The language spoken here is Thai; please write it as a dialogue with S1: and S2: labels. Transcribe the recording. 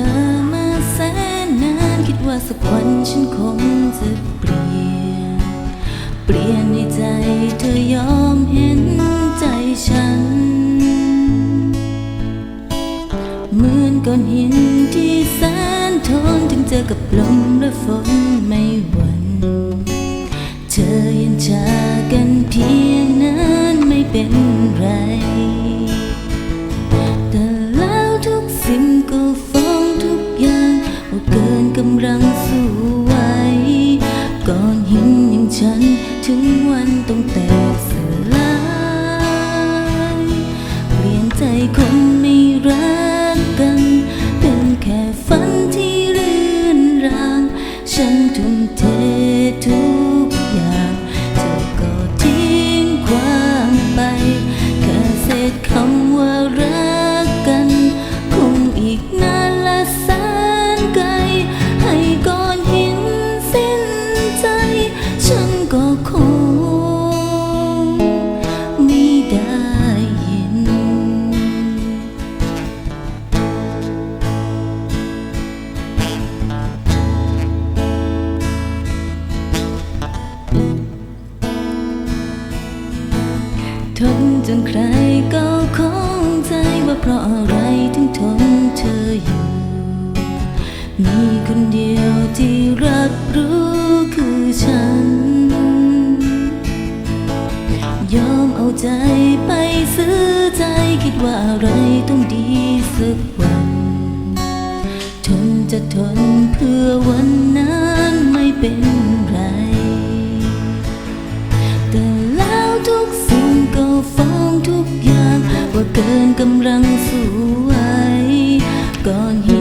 S1: อมาแสนนานคิดว่าสักวันฉันคงจะเปลี่ยน เปลี่ยนในใจเธอยอมเห็นใจฉัน เหมือนก้อนหินที่แสนทนถึงเจอกับลมและฝนไม่หวั่นเธอยังชากันเพียงนั้นไม่เป็นไรแต่แล้ ฝันที่เรื่อนรางฉันทุ่มเท ทนจนใครก็คงใจว่าเพราะอะไรถึงทนเธออยู่ มีคนเดียวที่รับรู้คือฉัน ยอมเอาใจไปซื้อใจคิดว่าอะไรต้องดีสักวันทนจะทนเพื่อวันนั้นไม่เป็นำลังสู้ไหวก่อน